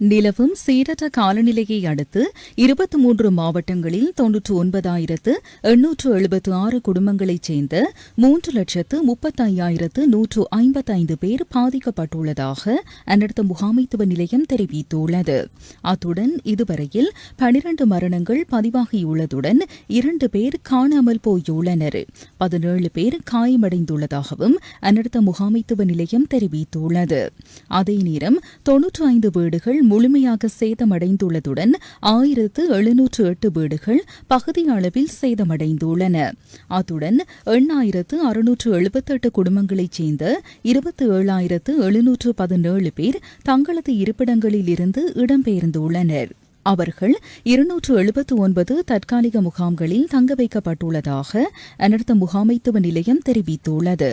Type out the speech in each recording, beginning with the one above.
நிலவும் சீரற்ற காலநிலையை அடுத்து இருபத்தி மூன்று மாவட்டங்களில் தொன்னூற்று ஒன்பதாயிரத்து எண்ணூற்று எழுபத்து ஆறு குடும்பங்களைச் சேர்ந்த மூன்று லட்சத்து முப்பத்தையாயிரத்து நூற்று ஐம்பத்தைந்து பேர் பாதிக்கப்பட்டுள்ளதாக அனர்த்த முகாமைத்துவ நிலையம் தெரிவித்துள்ளது. அத்துடன் இதுவரையில் பனிரண்டு மரணங்கள் பதிவாகியுள்ளதுடன் இரண்டு பேர் காணாமல் போயுள்ளனர். பதினேழு பேர் காயமடைந்துள்ளதாகவும் அனர்த்த முகாமைத்துவ நிலையம் தெரிவித்துள்ளது. அதே நேரம் தொன்னூற்று ஐந்து வீடுகள் முழுமையாக சேதமடைந்துள்ளதுடன் ஆயிரத்து எழுநூற்று எட்டு வீடுகள் பகுதி அளவில் சேதமடைந்துள்ளன. அத்துடன் எண்ணாயிரத்து அறுநூற்று எழுபத்தெட்டு குடும்பங்களைச் சேர்ந்த இருபத்தி ஏழாயிரத்து எழுநூற்று பதினேழு பேர் தங்களது இருப்பிடங்களில் இருந்து இடம்பெயர்ந்துள்ளனர். அவர்கள் இருநூற்று எழுபத்து ஒன்பது தற்காலிக முகாம்களில் தங்க வைக்கப்பட்டுள்ளதாக அனர்த்த முகாமைத்துவ நிலையம் தெரிவித்துள்ளது.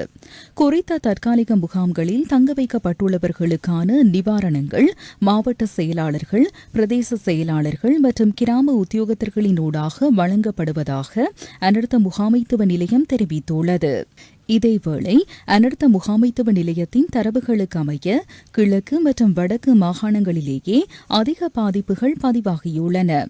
குறித்த தற்காலிக முகாம்களில் தங்க வைக்கப்பட்டுள்ளவர்களுக்கான நிவாரணங்கள் மாவட்ட செயலாளர்கள் பிரதேச செயலாளர்கள் மற்றும் கிராம உத்தியோகத்தர்களினூடாக வழங்கப்படுவதாக அனர்த்த முகாமைத்துவ நிலையம் தெரிவித்துள்ளது. இதேவேளை அனர்த்த முகாமைத்துவ நிலையத்தின் தரவுகளுக்கு அமைய கிழக்கு மற்றும் வடக்கு மாகாணங்களிலேயே அதிக பாதிப்புகள் பதிவாகியுள்ளன.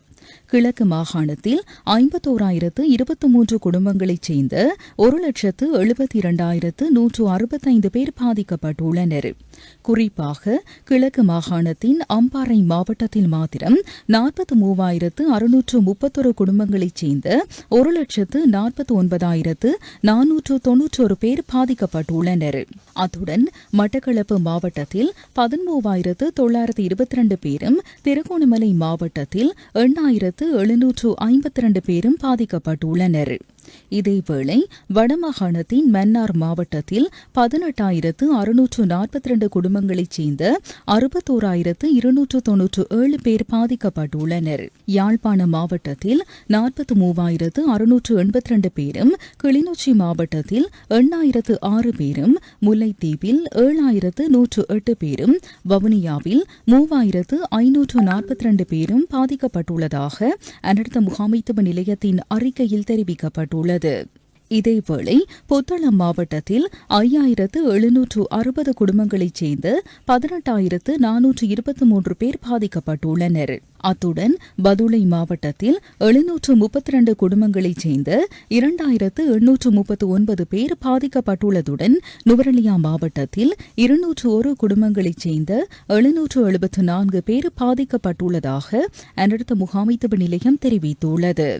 கிழக்கு மாகாணத்தில் ஐம்பத்தோராயிரத்து இருபத்தி மூன்று குடும்பங்களைச் சேர்ந்த ஒரு லட்சத்து எழுபத்தி இரண்டாயிரத்து நூற்று அறுபத்தைந்து பேர் பாதிக்கப்பட்டுள்ளனர். குறிப்பாக கிழக்கு மாகாணத்தின் அம்பாறை மாவட்டத்தில் மாத்திரம் நாற்பத்தி மூவாயிரத்து அறுநூற்று முப்பத்தொரு குடும்பங்களைச் சேர்ந்த ஒரு லட்சத்து நாற்பத்தி ஒன்பதாயிரத்து நானூற்று தொன்னூற்றொரு பேர் பாதிக்கப்பட்டுள்ளனர். அத்துடன் மட்டக்களப்பு மாவட்டத்தில் பதிமூவாயிரத்து தொள்ளாயிரத்து இருபத்தி ரெண்டு பேரும் திருகோணமலை மாவட்டத்தில் எண்ணாயிரத்து எழுநூற்று ஐம்பத்தி ரெண்டு பேரும் பாதிக்கப்பட்டுள்ளனர். இதேவேளை வடமாகாணத்தின் மன்னார் மாவட்டத்தில் பதினெட்டாயிரத்து அறுநூற்று நாற்பத்தி இரண்டு குடும்பங்களைச் சேர்ந்த அறுபத்தோராயிரத்து இருநூற்று தொன்னூற்று ஏழு பேர் பாதிக்கப்பட்டுள்ளனர். யாழ்ப்பாண மாவட்டத்தில் நாற்பத்தி மூவாயிரத்து அறுநூற்று எண்பத்தி இரண்டு பேரும் கிளிநொச்சி மாவட்டத்தில் எண்ணாயிரத்து ஆறு பேரும் முல்லைத்தீவில் ஏழாயிரத்து நூற்று எட்டு பேரும் வவுனியாவில் மூவாயிரத்து ஐநூற்று நாற்பத்தி இரண்டு பேரும் பாதிக்கப்பட்டுள்ளதாக அனர்த்த முகாமைத்துவ நிலையத்தின் அறிக்கையில் தெரிவிக்கப்பட்டுள்ளது. இதேவேளை புத்தளம் மாவட்டத்தில் ஐயாயிரத்து எழுநூற்று அறுபது குடும்பங்களைச் சேர்ந்த பதினெட்டாயிரத்து நானூற்று இருபத்தி மூன்று பேர் பாதிக்கப்பட்டுள்ளனர். அத்துடன் பதுளை மாவட்டத்தில் எழுநூற்று முப்பத்தி இரண்டு குடும்பங்களைச் சேர்ந்த இரண்டாயிரத்து எண்ணூற்று முப்பத்து ஒன்பது பேர் பாதிக்கப்பட்டுள்ளதுடன் நுவரலியா மாவட்டத்தில் இருநூற்று ஒரு குடும்பங்களைச் சேர்ந்த எழுநூற்று எழுபத்து நான்கு பேர் பாதிக்கப்பட்டுள்ளதாக அனர்த்த முகாமைத்துவ நிலையம் தெரிவித்துள்ளது.